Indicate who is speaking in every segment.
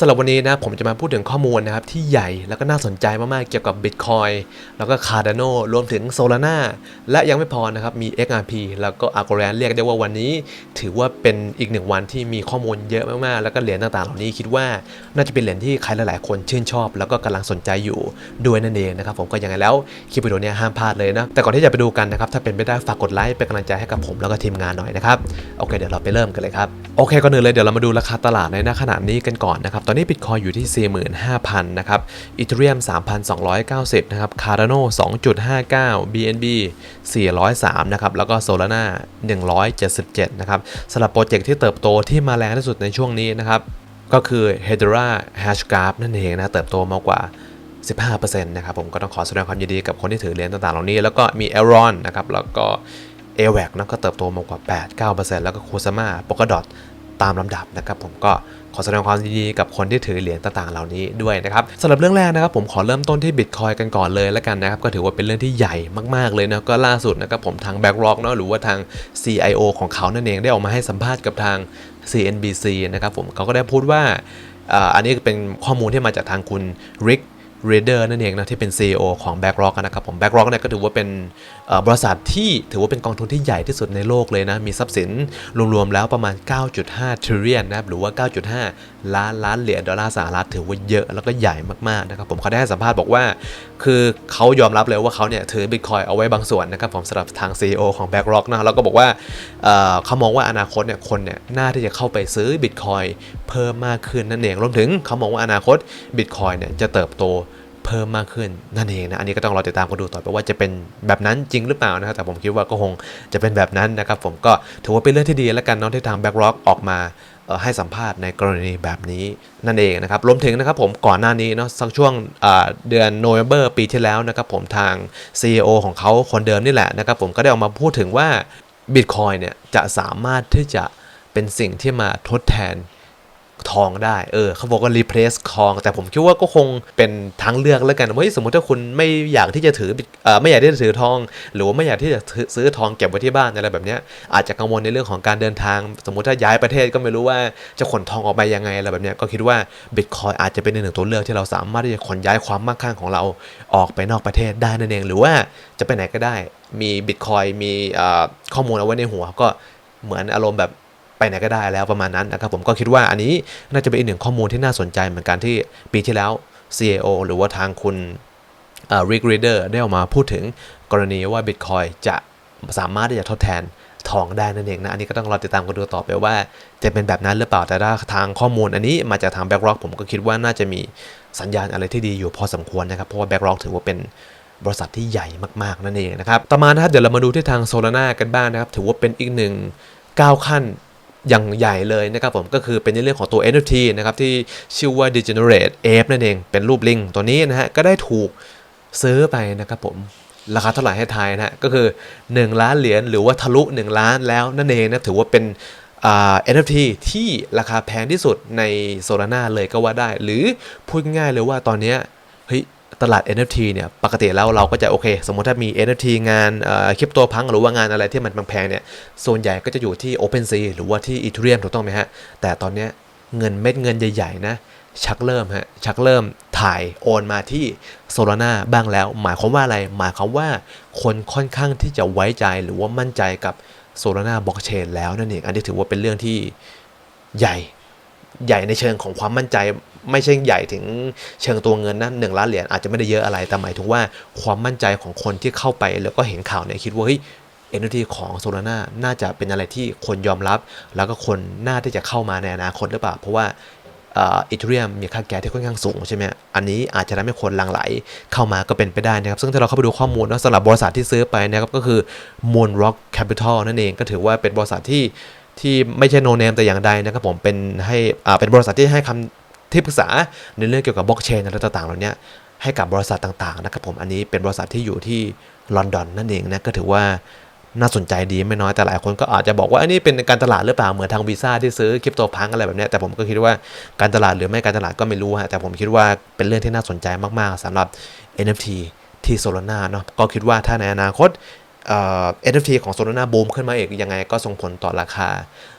Speaker 1: สำหรับวันนี้นะผมจะมาพูดถึงข้อมูลนะครับ ที่ใหญ่แล้วก็น่าสนใจมาก ๆ เกี่ยวกับ Bitcoin แล้วก็ Cardano รวมถึง Solana และยังไม่พอนะครับ มี XRP แล้วก็ Algorand เรียกได้ว่าวันนี้ ถือว่าเป็นอีกหนึ่งวันที่มีข้อมูลเยอะมาก ๆ แล้วก็เหรียญต่าง ๆ เหล่านี้คิดว่า น่าจะเป็นเหรียญที่ใครหลาย ๆ คนชื่นชอบ แล้วก็กำลังสนใจอยู่ด้วยนั่นเองนะครับผมก็ยังไงแล้วคลิปวิดีโอนี้ห้ามพลาดเลยนะแต่ก่อนที่จะไปดูกันนะครับถ้าเป็นไปได้ฝากกดไลค์เป็นกำลังใจให้กับผมแล้วก็ทีมงานหน่อยนะครับโอเคเดี๋ยวเราไปเริ่มกันเลยครับโอเคก่อนอื่นเลยเดี๋ยวเรามาดูราคาตลาดในขณะนี้กันก่อนนะครับตอนนี้ Bitcoin อยู่ที่ 45,000 นะครับอีเทเรียม 3,290 นะครับ Cardano 2.59 BNB 403 นะครับ แล้วก็ Solana 177 นะครับสำหรับโปรเจกต์ที่เติบโตที่มาแรงที่สุดในช่วงนี้นะครับ ก็คือ Hedera Hashgraph นั่นเองนะ เติบโตมากกว่า15%นะครับผมก็ต้องขอแสดงความยินดีกับคนที่ถือเหรียญต่างๆ เหล่านี้ แล้วก็มี e r o n นะครับ แล้วก็ a w a c นะก็เติบโตมากกว่า 8-9%แล้วก็ k u s a m a Polkadot ตามลำดับนะครับผมก็ขอแสดงความยินดีกับคนที่ถือเหรียญต่างๆเหล่านี้ด้วยนะครับสำหรับเรื่องแรกนะครับผมขอเริ่มต้นที่ Bitcoin กันก่อนเลยแล้วกันนะครับก็ถือว่าเป็นเรื่องที่ใหญ่มากๆเลยนะก็ล่าสุดนะครับผมทาง BlackRock เนาะหรือว่าทาง CIO ของเขานั่นเองได้ออกมาให้สัมภาษณ์กับทาง CNBC นะครับผมเขาก็ได้พูดว่าอันนี้เป็นข้อมูลที่มาจากทางคุณ Rick เรเดอร์นั่นเองนะที่เป็น CEO ของ BlackRock นะครับผม BlackRock เนี่ยก็ถือว่าเป็น บริษัทที่ถือว่าเป็นกองทุนที่ใหญ่ที่สุดในโลกเลยนะ มีทรัพย์สินรวมๆแล้วประมาณ 9.5 trillion นะครับหรือว่า 9.5 ล้านล้านเหรียญดอลลาร์สหรัฐถือว่าเยอะแล้วก็ใหญ่มากๆนะครับผมเขาได้ให้สัมภาษณ์บอกว่า คือเขายอมรับเลยว่าเขาเนี่ยถือ Bitcoin เอาไว้บางส่วนนะครับผมสำหรับทาง CEO ของ BlackRock นะแล้วก็บอกว่าเเขามองว่าอนาคตเนี่ยคนเนี่ยน่าที่จะเข้าไปซื้อ Bitcoin เพิ่มมากขึ้นนั่นเองรวมถึงเขามองว่าอนาคต Bitcoin เนี่ยจะเติบโต เพิ่มมากขึ้นนั่นเองนะ อันนี้ก็ต้องรอติดตามกันดูต่อไปว่าจะเป็นแบบนั้นจริงหรือเปล่านะครับแต่ผมคิดว่าก็คงจะเป็นแบบนั้นนะครับ ผมก็ถือว่าเป็นเรื่องที่ดีแล้วกันเนาะที่ทาง BlackRock ออกมาให้สัมภาษณ์ในกรณีแบบนี้นั่นเองนะครับ รวมถึงนะครับผมก่อนหน้านี้เนาะสักช่วงเดือนโนเวม ber ปีที่แล้วนะครับผมทาง CEO ของเขาคนเดิมนี่แหละนะครับผมก็ได้ออกมาพูดถึงว่า Bitcoin เนี่ยจะสามารถที่จะเป็นสิ่งที่มาทดแทน ทองได้ เออเขาบอกว่า replace ทอง แต่ผมคิดว่าก็คงเป็นทางเลือกแล้วกันว่าสมมติถ้าคุณไม่อยากที่จะถือเอ่อไม่อยากที่จะถือทอง หรือว่าไม่อยากที่จะซื้อทองเก็บไว้ที่บ้านอะไรแบบเนี้ยอาจจะกังวลในเรื่องของการเดินทาง สมมติถ้าย้ายประเทศก็ไม่รู้ว่าจะขนทองออกไปยังไงอะไรแบบเนี้ยก็คิดว่า Bitcoin อาจจะเป็นหนึ่งตัวเลือกที่เราสามารถที่จะขนย้ายความมั่งคั่งของเราออกไปนอกประเทศได้นั่นเองหรือว่าจะไปไหนก็ได้มี Bitcoin มีเอ่อข้อมูลเอาไว้ในหัวก็เหมือนอารมณ์แบบ ไปไหนก็ได้แล้วประมาณนั้นนะครับผมก็คิดว่าอันนี้น่าจะเป็นอีกหนึ่งข้อมูลที่น่าสนใจเหมือนกันที่ปีที่แล้ว CAO หรือว่าทางคุณริกรีเดอร์ได้ออกมาพูดถึงกรณีว่า Bitcoin จะสามารถที่จะทดแทนทองได้นั่นเองนะ อันนี้ก็ต้องรอติดตามกันดูต่อไปว่า จะเป็นแบบนั้นหรือเปล่าแต่ถ้าทางข้อมูลอันนี้มาจากทาง BlackRock ผมก็คิดว่าน่าจะมีสัญญาณอะไรที่ดีอยู่พอสมควรนะครับ เพราะว่า BlackRock ถือว่าเป็นบริษัทที่ใหญ่มาก ๆ นั่นเองนะครับ ต่อมานะครับเดี๋ยวเรามาดูที่ทางโซลาร่ากันบ้างนะครับ ถือว่าเป็นอีกหนึ่งก้าวขั้น อย่างใหญ่เลยนะครับผมก็คือเป็นในเรื่องของตัว NFT นะครับที่ชื่อว่า Degenerate Ape นั่นเอง เป็นรูปลิงตัวนี้นะฮะก็ได้ถูกซื้อไปนะครับผมราคาเท่าไหร่ให้ทายนะฮะก็คือ 1 ล้านเหรียญหรือว่าทะลุ 1 ล้านแล้วนั่นเองนะถือว่าเป็น NFT ที่ราคาแพงที่สุดในโซลาร่าเลยก็ว่าได้ หรือพูดง่ายเลยว่าตอนนี้เฮ้ย ตลาด NFT เนี่ยปกติแล้วเราก็จะโอเค สมมติถ้ามี NFT งานคริปโตพังหรือว่างานอะไรที่มันแพงเนี่ยส่วนใหญ่ก็จะอยู่ที่ OpenSea หรือว่าที่ Ethereum ถูกต้องไหมฮะ แต่ตอนนี้เงินเม็ดเงินใหญ่ๆนะชักเริ่มฮะชักเริ่มถ่ายโอนมาที่ Solana บ้างแล้ว หมายความว่าอะไร หมายความว่าคนค่อนข้างที่จะไว้ใจหรือว่ามั่นใจกับ Solana Blockchain แล้วนั่นเองอันนี้ถือว่าเป็นเรื่องที่ใหญ่ ใหญ่ในเชิงของความมั่นใจ ไม่ใช่ใหญ่ถึงเชิงตัวเงินนะหนึ่งล้านเหรียญอาจจะไม่ได้เยอะอะไรแต่หมายถึงว่าความมั่นใจของคนที่เข้าไป แล้วก็เห็นข่าวเนี่ยคิดว่าเฮ้ย NFT ของโซลาร่าน่าจะเป็นอะไรที่คนยอมรับ แล้วก็คนน่าที่จะเข้ามาในอนาคตหรือเปล่า เพราะว่าอีเทเรียมมีค่าแก๊สที่ค่อนข้างสูงใช่ไหมอันนี้อาจจะทำให้คนหลังไหลเข้ามาก็เป็นไปได้นะครับ ซึ่งถ้าเราเข้าไปดูข้อมูลนะสำหรับบริษัทที่ซื้อไปนะครับ ก็คือ Moon Rock Capital นั่นเองก็ถือว่าเป็นบริษัทที่ ที่ไม่ใช่โนเนมแต่อย่างใดนะครับผมเป็นให้อ่าเป็นบริษัทที่ให้คำที่ปรึกษาในเรื่องเกี่ยวกับบล็อกเชนอะไรต่างๆเหล่านี้ให้กับบริษัทต่างๆนะครับผมอันนี้เป็นบริษัทที่อยู่ที่ลอนดอนนั่นเองนะก็ถือว่าน่าสนใจดีไม่น้อยแต่หลายคนก็อาจจะบอกว่าอันนี้เป็นการตลาดหรือเปล่าเหมือนทางวีซ่าที่ซื้อคริปโตพังอะไรแบบนี้แต่ผมก็คิดว่าการตลาดหรือไม่การตลาดก็ไม่รู้ฮะแต่ผมคิดว่าเป็นเรื่องที่น่าสนใจมากๆสำหรับ NFT ที่โซลาร่าเนาะก็คิดว่าถ้าในอนาคต เอ่อ NFT ของ Solana บูมขึ้นมาอีกยังไงก็ส่งผลต่อราคา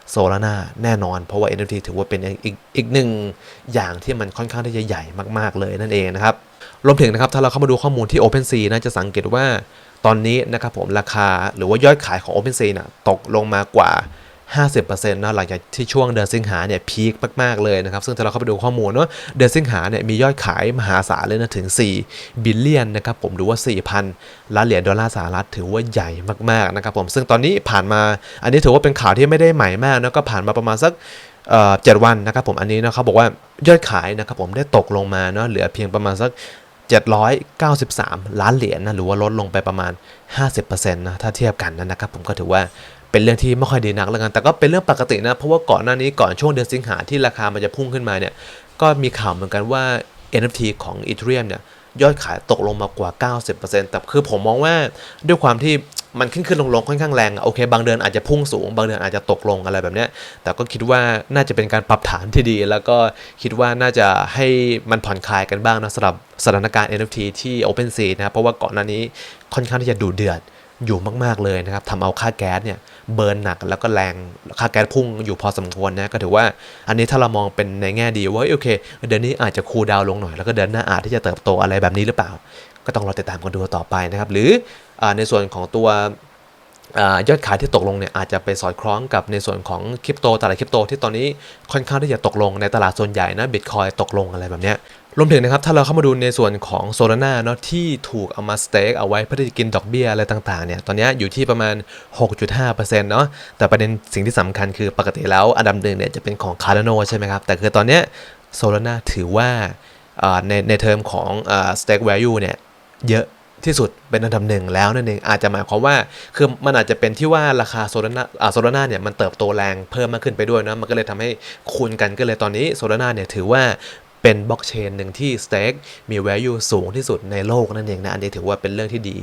Speaker 1: โซลาร่าแน่นอน เพราะว่า NFT ถือว่าเป็นอีกอีกหนึ่งอย่างที่มันค่อนข้างที่จะใหญ่มากๆเลยนั่นเองนะครับรวมถึงนะครับถ้าเราเข้ามาดูข้อมูลที่ OpenSea นะจะสังเกตว่าตอนนี้นะครับผมราคาหรือว่ายอดขายของ OpenSea นะตกลงมากว่า 50%นะหลังจากที่ช่วงเดือนสิงหาเนี่ยพีคมากๆเลยนะครับ ซึ่งถ้าเราเข้าไปดูข้อมูลเนาะเดือนสิงหาเนี่ยมียอดขายมหาศาลเลยนะถึง 4 บิลเลียนนะครับผมหรือว่า 4,000 ล้านเหรียญดอลลาร์สหรัฐถือว่าใหญ่มากๆนะครับผมซึ่งตอนนี้ผ่านมาอันนี้ถือว่าเป็นข่าวที่ไม่ได้ใหม่มากนะก็ผ่านมาประมาณสักเอ่อเจ็ดวันนะครับผมอันนี้นะเขาบอกว่ายอดขายนะครับผมได้ตกลงมาเนาะเหลือเพียงประมาณสัก793 ล้านเหรียญนะหรือว่าลดลงไปประมาณ 50%นะถ้าเทียบกันนะนะครับผมก็ถือว่า เป็นเรื่องที่ไม่ค่อยดีนักแล้วกัน แต่ก็เป็นเรื่องปกตินะ เพราะว่าก่อนหน้านี้ก่อนช่วงเดือนสิงหาที่ราคามันจะพุ่งขึ้นมาเนี่ย ก็มีข่าวเหมือนกันว่า NFT ของ Ethereum เนี่ยยอดขายตกลงมากว่า 90%แต่คือผมมองว่าด้วยความที่มันขึ้นขึ้นลงลงค่อนข้างแรงอะโอเค บางเดือนอาจจะพุ่งสูง บางเดือนอาจจะตกลงอะไรแบบเนี้ยแต่ก็คิดว่าน่าจะเป็นการปรับฐานที่ดี แล้วก็คิดว่าน่าจะให้มันผ่อนคลายกันบ้างนะสำหรับสถานการณ์ NFT ที่ OpenSea นะเพราะว่าก่อนหน้านี้ค่อนข้างที่จะดูเดือด อยู่มาก ๆ เลยนะครับทำเอาค่าแก๊สเนี่ยเบิร์นหนักแล้วก็แรงค่าแก๊สพุ่งอยู่พอสมควรนะก็ถือว่าอันนี้ถ้าเรามองเป็นในแง่ดีว่าโอเค เดือนนี้อาจจะคูลดาวลงหน่อย แล้วก็เดือนหน้าอาจที่จะเติบโตอะไรแบบนี้หรือเปล่า ก็ต้องรอติดตามกันดูต่อไปนะครับหรืออในส่วนของตัวอยอดขายที่ตกลงเนี่ยอาจจะไปสอดคล้องกับในส่วนของคริปโตตลาดคริปโตที่ตอนนี้ค่อนข้างที่จะตกลงในตลาดส่วนใหญ่นะบิตคอยตกลงอะไรแบบเนี้ย รวมถึงนะครับถ้าเราเข้ามาดูในส่วนของโซลาร่าเนาะที่ถูกเอามาสเต็กเอาไว้เพื่อที่จะกินดอกเบี้ยอะไรต่างๆเนี่ยตอนนี้อยู่ที่ประมาณ 6.5%เนาะแต่ประเด็นสิ่งที่สำคัญคือปกติแล้วอันดับหนึ่งเนี่ยจะเป็นของ Cardano ใช่ไหมครับแต่คือตอนนี้โซลาร่าถือว่าในในเทอมของอ่า stake value เนี่ยเยอะที่สุดเป็นอันดับหนึ่งแล้วนั่นเองอาจจะหมายความว่าคือมันอาจจะเป็นที่ว่าราคาโซลาร่าโซลาร่าเนี่ยมันเติบโตแรงเพิ่มมากขึ้นไปด้วยนะมันก็เลยทำให้คูณกันก็เลยตอนนี้โซลาร่าเนี่ยถือว่า เป็นบล็อกเชนหนึ่งที่สเต็กมี value สูงที่สุดในโลกนั่นเองนะ อันนี้ถือว่าเป็นเรื่องที่ดี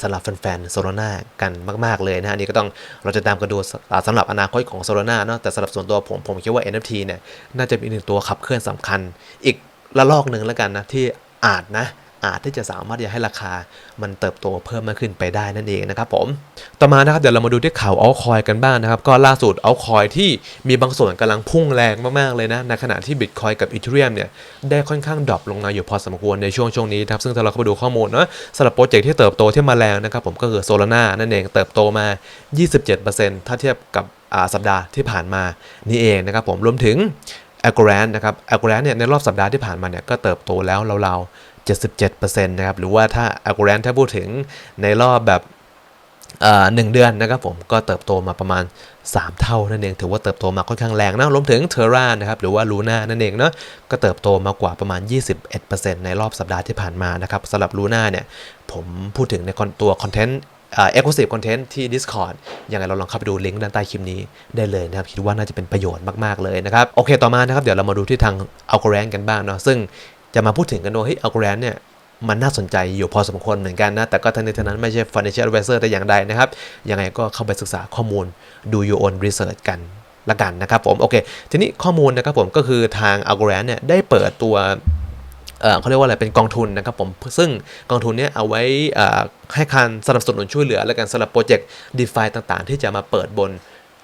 Speaker 1: สำหรับแฟนๆโซลาร่ากันมาก ๆ เลยนะ อันนี้ก็ต้องเราจะตามกันดูสำหรับอนาคตของโซลาร่าเนาะแต่สำหรับส่วนตัวผมผมคิดว่า NFT เนี่ย น่าจะเป็นอีหนึ่งตัวขับเคลื่อนสำคัญ อีกระลอกหนึ่งแล้วกันนะที่อาจนะ อาจที่จะสามารถที่จะให้ราคามันเติบโตเพิ่มมากขึ้นไปได้นั่นเองนะครับผม ต่อมานะครับเดี๋ยวเรามาดูที่ข่าวเอาคอยกันบ้างนะครับ ก็ล่าสุดเอาคอยที่มีบางส่วนกำลังพุ่งแรงมากๆเลยนะในขณะที่บิตคอยกับอีเทเรียมเนี่ยได้ค่อนข้างดรอปลงมาอยู่พอสมควรในช่วงช่วงนี้นะครับซึ่งถ้าเราเข้าไปดูข้อมูลเนาะสำหรับโปรเจกต์ที่เติบโตที่มาแรงนะครับผมก็คือโซลาร่านั่นเองเติบโตมา 27%ถ้าเทียบกับสัปดาห์ที่ผ่านมานี่เองนะครับผมรวมถึง a g r a n นะครับ a g r a n เนี่ยในรอบสัปดาห์ที่ผ่านมาเนี่ยก็เติบโตแล้วราว 77%นะครับ หรือว่าถ้า a g r a n ถ้าพูดถึงในรอบแบบหนึ่งเดือนนะครับผมก็เติบโตมาประมาณ 3 เท่านั่นเอง ถือว่าเติบโตมาค่อนข้างแรงนะรวมถึง Terra นะครับหรือว่า Luna นั่นเองเนาะก็เติบโตมากว่าประมาณ 21%ในรอบสัปดาห์ที่ผ่านมานะครับสำหรับ Luna เนี่ย ผมพูดถึงในตัวคอนเทนต์เอ่อ exclusive content ที่ Discord ยังไงเราลองเข้าไปดูลิงก์ด้านใต้คลิปนี้ได้เลยนะครับ คิดว่าน่าจะเป็นประโยชน์มาก ๆ เลยนะครับ โอเค ต่อมานะครับ เดี๋ยวเรามาดูที่ทาง a l g o r a n กันบ้างเนาะซึ่ง จะมาพูดถึงกันว่าเฮ้ย a l g o r a n เนี่ยมันน่าสนใจอยู่พอสมควรเหมือนกันนะ แต่ก็ทั้งนี้ทั้งนั้นไม่ใช่ financial advisor แต่อย่างใดนะครับ ยังไงก็เข้าไปศึกษาข้อมูลดู your own research กันละกันนะครับผม โอเค ทีนี้ข้อมูลนะครับผมก็คือทาง a l g o r a n เนี่ยได้เปิดตัวเอ่อเขาเรียกว่าอะไรเป็นกองทุนนะครับผม ซึ่งกองทุนเนี้ยเอาไว้อ่อให้การสนับสนุนช่วยเหลือและกันสำหรับโปรเจกต์ d e f i ต่างๆ ที่จะมาเปิดบน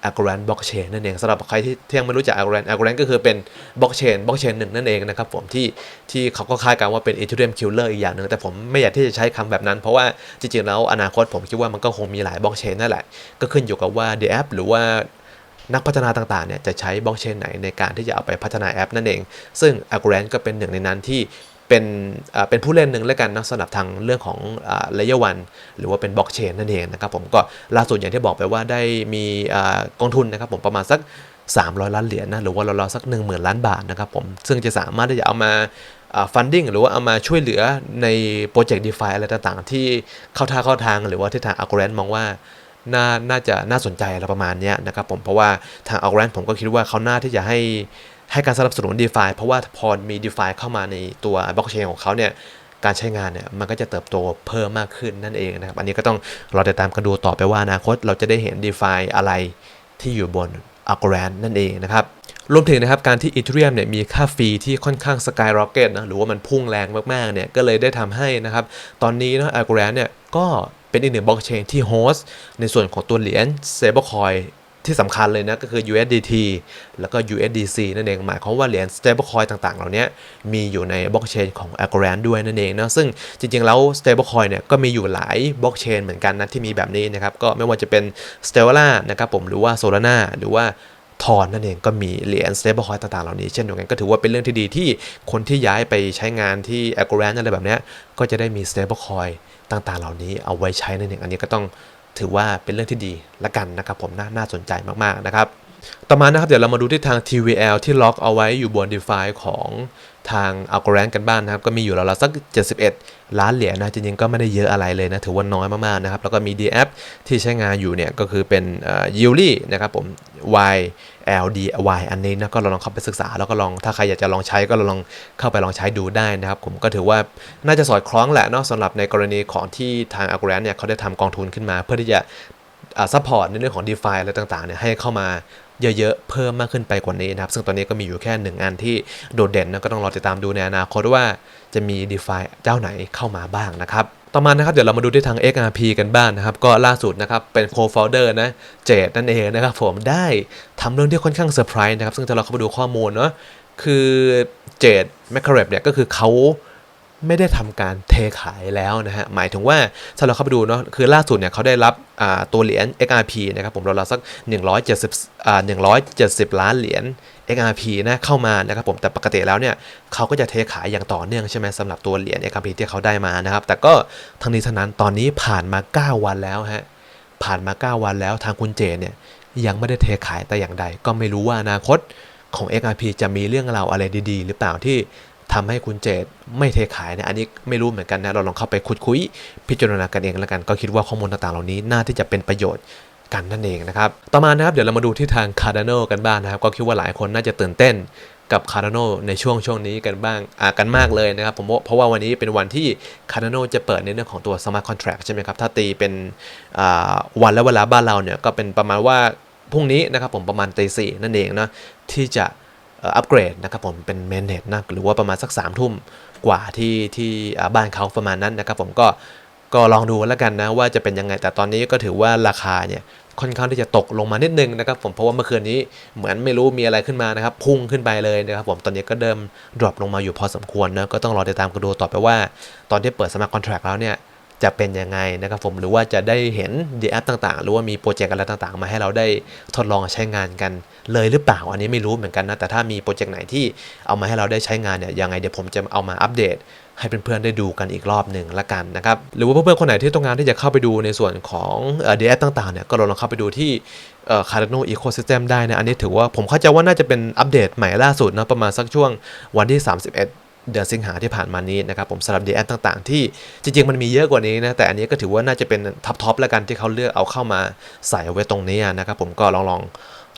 Speaker 1: a g r a n Blockchain นั่นเองสำหรับใครที่ที่ยังไม่รู้จัก a g r a n a g r a n ก็คือเป็น Blockchain Blockchain หนึ่งนั่นเองนะครับผมที่ที่เขาก็คาดการว่าเป็น Ethereum Killer อีกอย่างหนึ่งแต่ผมไม่อยากที่จะใช้คำแบบนั้น เพราะว่าจริงๆแล้วอนาคตผมคิดว่ามันก็คงมีหลาย Blockchain นั่นแหละ ก็ขึ้นอยู่กับว่า The App หรือว่านักพัฒนาต่างๆเนี่ยจะใช้บล็อกเชนไหนในการที่จะเอาไปพัฒนาแอปนั่นเอง ซึ่ง a g r a n ก็เป็นหนึ่งในนั้นที่ เป็นเป็นผู้เล่นหนึ่งแล้วกันนะสำหรับทางเรื่องของเลเยอร์วันหรือว่าเป็นบล็อกเชนนั่นเองนะครับผมก็ล่าสุดอย่างที่บอกไปว่าได้มีอกองทุนนะครับผมประมาณสัก 300 ล้านเหรียญนะหรือว่าราวๆสัก 1 0,000 ล้านบาทนะครับผมซึ่งจะสามารถที่จะเอามาฟันดิ้งหรือว่าเอามาช่วยเหลือในโปรเจกต์ d e f i อะไรต่างๆ ที่เข้าท่าเข้าทางหรือว่าที่ทาง a g r a n มองว่าน่าน่าจะน่าสนใจอะไรประมาณนี้นะครับผมเพราะว่าทาง a l g r a n ผมก็คิดว่าเขาน่าที่จะให้ ให้การสนับสนุน d e f i เพราะว่าพอมี d e f i เข้ามาในตัวบล็อกเชนของเขาเนี่ยการใช้งานเนี่ยมันก็จะเติบโตเพิ่มมากขึ้นนั่นเองนะครับ อันนี้ก็ต้องรอติดตามกันดูต่อไปว่าอนาคตเราจะได้เห็น d e f i อะไรที่อยู่บน a l g r a n นั่นเองนะครับ รวมถึงนะครับการที่ Ethereum เนี่ยมีค่าฟรีที่ค่อนข้างสกายร็อกเก็ตนะหรือว่ามันพุ่งแรงมากๆเนี่ยก็เลยได้ทำให้นะครับ ตอนนี้นะ a l g o r a n เนี่ยก็เป็นอีกหนึ่งบล็อกเชนที่โฮสต์ในส่วนของตัวเหรียญ stablecoin ที่สำคัญเลยนะก็คือ USDT แล้วก็ USDC นั่นเอง หมายความว่าเหรียญ stablecoin ต่างๆ เหล่านี้มีอยู่ในบล็อกเชนของ Algorand ด้วยนั่นเองนะซึ่งจริงๆ แล้ว stablecoin เนี่ยก็มีอยู่หลายบล็อกเชนเหมือนกันนะที่มีแบบนี้นะครับ ก็ไม่ว่าจะเป็น Stellar นะครับผมหรือว่า Solana หรือว่าทอนนั่นเองก็มีเหรียญ stablecoin ต่างๆ เหล่านี้เช่นเดียวกันก็ถือว่าเป็นเรื่องที่ดีที่คนที่ย้ายไปใช้งานที่ Algorand อะไรแบบนี้ก็จะได้มี stablecoin ต่างๆ เหล่านี้เอาไว้ใช้นั่นเองอันนี้ก็ต้อง ถือว่าเป็นเรื่องที่ดีละกันนะครับผมน่าน่าสนใจมากๆนะครับ ต่อมานะครับเดี๋ยวเรามาดูที่ทาง TVL ที่ล็อกเอาไว้อยู่บน DeFi ของทาง Algorand กันบ้างนะครับ ก็มีอยู่ราวๆสัก 71 ล้านเหรียญนะจริงๆก็ไม่ได้เยอะอะไรเลยนะ ถือว่าน้อยมากๆนะครับ แล้วก็มี DApp ที่ใช้งานอยู่เนี่ยก็คือเป็นเอ่อ Yuli นะครับผม Y LDY อันนี้นะก็ลองเข้าไปศึกษาแล้วก็ลองถ้าใครอยากจะลองใช้ก็ลองเข้าไปลองใช้ดูได้นะครับ ผมก็ถือว่าน่าจะสอดคล้องแหละเนาะสำหรับในกรณีของที่ทาง Algorand เนี่ยเขาได้ทำกองทุนขึ้นมา เพื่อที่จะซัพพอร์ตในเรื่องของ d e f i อะไรต่างๆเนี่ยให้เข้ามาเยอะๆ เพิ่มมากขึ้นไปกว่านี้นะครับ ซึ่งตอนนี้ก็มีอยู่แค่หนึ่งอันที่โดดเด่นนะก็ต้องรอติดตามดูในอนาคตว่าจะมี d e f i เจ้าไหนเข้ามาบ้างนะครับ ต่อมานะครับเดี๋ยวเรามาดูที่ทาง XRP กันบ้างนะครับ ก็ล่าสุดนะครับเป็น co-founder นะเจดนั่นเองนะครับผมได้ทำเรื่องที่ค่อนข้างเซอร์ไพรส์นะครับ ซึ่งถ้าเราเข้าไปดูข้อมูลเนาะคือเจดแมคคาเรบเนี่ยก็คือเขา ไม่ได้ทำการเทขายแล้วนะฮะ หมายถึงว่าถ้าเราเข้าไปดูเนาะคือล่าสุดเนี่ยเขาได้รับตัวเหรียญ XRP นะครับผมเราๆสัก 170อ่า170 ล้านเหรียญ XRP นะเข้ามานะครับผมแต่ปกติแล้วเนี่ยเขาก็จะเทขายอย่างต่อเนื่องใช่ไหมสำหรับตัวเหรียญ XRP ที่เขาได้มานะครับ แต่ก็ทั้งนี้ทั้งนั้นตอนนี้ผ่านมา 9 วันแล้วฮะผ่านมา 9 วันแล้วทางคุณเจเนี่ยยังไม่ได้เทขายแต่อย่างใด ก็ไม่รู้ว่าอนาคตของ XRP จะมีเรื่องราวอะไรดี ๆ หรือเปล่าที่ ทำให้คุณเจดไม่เทขายเนี่ยอันนี้ไม่รู้เหมือนกันนะเราลองเข้าไปคุยคุยพิจารณากันเองแล้วกัน ก็คิดว่าข้อมูลต่างๆเหล่านี้น่าที่จะเป็นประโยชน์กันนั่นเองนะครับ ต่อมานะครับเดี๋ยวเรามาดูที่ทาง Cardano กันบ้างนะครับ ก็คิดว่าหลายคนน่าจะตื่นเต้นกับ Cardano ในช่วงช่วงนี้กันบ้างอ่ากันมากเลยนะครับผมเพราะว่าวันนี้เป็นวันที่ Cardano จะเปิดในเรื่องของตัว Smart Contract ใช่ไหมครับ ถ้าตีเป็นอ่าวันและเวลาบ้านเราเนี่ยก็เป็นประมาณว่าพรุ่งนี้นะครับผมประมาณตีสี่นั่นเองนะที่จะ อัปเกรดนะครับผมเป็นเมนเนตนะหรือว่าประมาณสัก3ามทุ่มกว่าที่ที่บ้านเขาประมาณนั้นนะครับผมก็ก็ลองดูแล้วกันนะว่าจะเป็นยังไง แต่ตอนนี้ก็ถือว่าราคาเนี่ยค่อนข้างที่จะตกลงมานิดนึงนะครับผมเพราะว่าเมื่อคืนนี้เหมือนไม่รู้มีอะไรขึ้นมานะครับพุ่งขึ้นไปเลยนะครับผมตอนนี้ก็เดิมดรอปลงมาอยู่พอสมควรนะก็ต้องรอติดตามกันดูต่อไปว่า ตอนที่เปิดสมัครคอนแทรคแล้วเนี่ย จะเป็นยังไงนะครับผมหรือว่าจะได้เห็นดีแอปต่างๆ หรือว่ามีโปรเจกต์อะไรต่างๆ มาให้เราได้ทดลองใช้งานกันเลยหรือเปล่า อันนี้ไม่รู้เหมือนกันนะ แต่ถ้ามีโปรเจกต์ไหนที่เอามาให้เราได้ใช้งานเนี่ยยังไงเดี๋ยวผมจะเอามาอัปเดตให้เพื่อนๆได้ดูกันอีกรอบหนึ่งละกันนะครับ หรือว่าเพื่อนๆคนไหนที่ต้องการที่จะเข้าไปดูในส่วนของเอ่อ DApp ต่างๆเนี่ยก็ลองเข้าไปดูที่เอ่อ Cardano Ecosystem ได้นะ อันนี้ถือว่าผมเข้าใจว่าน่าจะเป็นอัปเดตใหม่ล่าสุดนะประมาณสักช่วงวันที่ 31 เดือนสิงหาที่ผ่านมานี้นะครับผมสำหรับ DApp ต่างๆ ที่จริงๆมันมีเยอะกว่านี้นะแต่อันนี้ก็ถือว่าน่าจะเป็นท็อปๆแล้วกันที่เขาเลือกเอาเข้ามาใส่เอาไว้ตรงนี้นะครับผมก็ลองลอง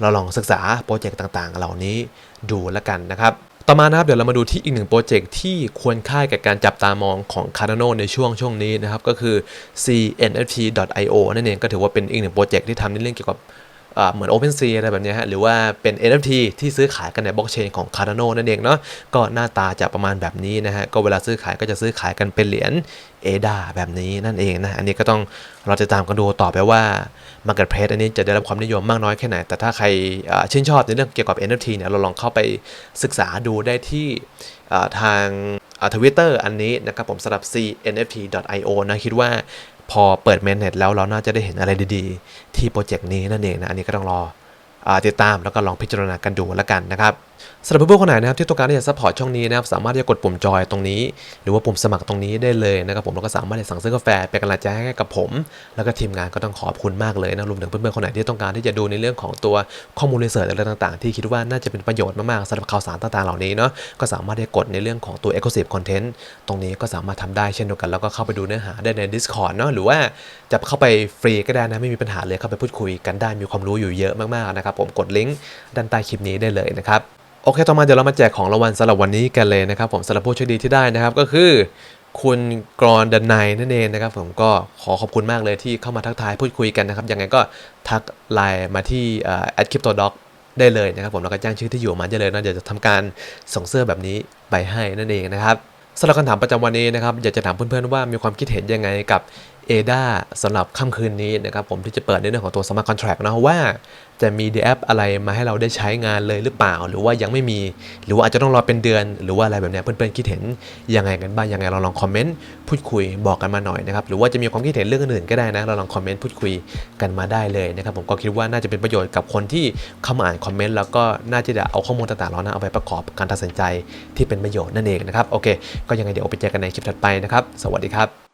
Speaker 1: เราลองศึกษาโปรเจกต์ต่างๆ เหล่านี้ดูแล้วกันนะครับต่อมานะครับเดี๋ยวเรามาดูที่อีกหนึ่งโปรเจกต์ที่ควรค่ากับการจับตามองของ Cardano ในช่วงช่วงนี้นะครับก็คือ CNFT.io นั่นเองก็ถือว่าเป็นอีกหนึ่งโปรเจกต์ที่ทำในเรื่องเกี่ยวกับ เหมือน OpenSea อะไรแบบนี้ฮะ หรือว่าเป็น NFT ที่ซื้อขายกันในบล็อกเชนของ Cardano นั่นเองเนาะ ก็หน้าตาจะประมาณแบบนี้นะฮะ ก็เวลาซื้อขายก็จะซื้อขายกันเป็นเหรียญ ADA แบบนี้นั่นเองนะ อันนี้ก็ต้องเราจะตามกันดูต่อไปว่า Marketplace อันนี้จะได้รับความนิยมมากน้อยแค่ไหน แต่ถ้าใครชื่นชอบในเรื่องเกี่ยวกับ NFT เนี่ย เราลองเข้าไปศึกษาดูได้ที่ทางทวิตเตอร์อันนี้นะครับผมสำหรับ cnft.io นะคิดว่า พอเปิดเมนเน็ตแล้วเราน่าจะได้เห็นอะไรดีๆ ที่โปรเจกต์นี้นั่นเองนะ อันนี้ก็ต้องรออติดตามแล้วก็ลองพิจารณากันดูแล้วกันนะครับ สำหรับเพื่อนๆคนไหนนะครับที่ต้องการที่จะซัพพอร์ตช่องนี้นะครับสามารถที่จะกดปุ่มจอยตรงนี้ หรือว่าปุ่มสมัครตรงนี้ได้เลยนะครับผมแล้วก็สามารถที่จะสั่งซื้อกาแฟเป็นกำลังใจให้กับผม แล้วก็ทีมงานก็ต้องขอบคุณมากเลยนะรวมถึงเพื่อนๆคนไหนที่ต้องการที่จะดูในเรื่องของตัวข้อมูลรีเสิร์ชอะไรต่างๆ ที่คิดว่าน่าจะเป็นประโยชน์มากๆสำหรับข่าวสารต่างๆเหล่านี้เนาะก็สามารถที่จะกดในเรื่องของตัว Exclusive Content ตรงนี้ก็สามารถทำได้เช่นเดียวกัน แล้วก็เข้าไปดูเนื้อหาได้ใน Discord เนาะหรือว่าจะเข้าไปฟรีก็ได้นะไม่มีปัญหาเลยเข้าไปพูดคุยกันได้มีความรู้อยู่เยอะมากๆนะครับผมกดลิงก์ด้านใต้คลิปนี้ได้เลยนะครับ โอเค ต่อมาเดี๋ยวเรามาแจกของรางวัลสำหรับวันนี้กันเลยนะครับ ผมสำหรับผู้โชคดีที่ได้นะครับก็คือ คุณกรอนดันไนนั่นเองนะครับ ผมก็ขอขอบคุณมากเลยที่เข้ามาทักทายพูดคุยกันนะครับยังไงก็ทักไลน์มาที่แอดคริปโตด็อกได้เลยนะครับผมแล้วก็แจ้งชื่อที่อยู่มาได้เลยนะเดี๋ยวจะทำการส่งเสื้อแบบนี้ไปให้นั่นเองนะครับสำหรับคำถามประจำวันนี้นะครับอยากจะถามเพื่อนๆว่ามีความคิดเห็นยังไงกับ ADA สำหรับค่ำคืนนี้นะครับผมที่จะเปิดในเรื่องของตัว Smart Contract นะว่าจะมี d แอปอะไรมาให้เราได้ใช้งานเลยหรือเปล่า หรือว่ายังไม่มี หรือว่าอาจจะต้องรอเป็นเดือน หรือว่าอะไรแบบนี้เพื่อนๆคิดเห็นยังไงกันบ้างยังไงเราลองคอมเมนต์พูดคุยบอกกันมาหน่อยนะครับหรือว่าจะมีความคิดเห็นเรื่องอื่นก็ได้นะเราลองคอมเมนต์พูดคุยกันมาได้เลยนะครับผมก็คิดว่าน่าจะเป็นประโยชน์กับคนที่เข้ามาอ่านคอมเมนต์แล้วก็น่าจะเอาข้อมูลต่างๆเหล่านั้นเอาไปประกอบการตัดสินใจที่เป็นประโยชน์นั่นเองนะครับโอเค ก็ยังไงเดี๋ยวไปเจอกันในคลิปถัดไปนะครับสวัสดีครับ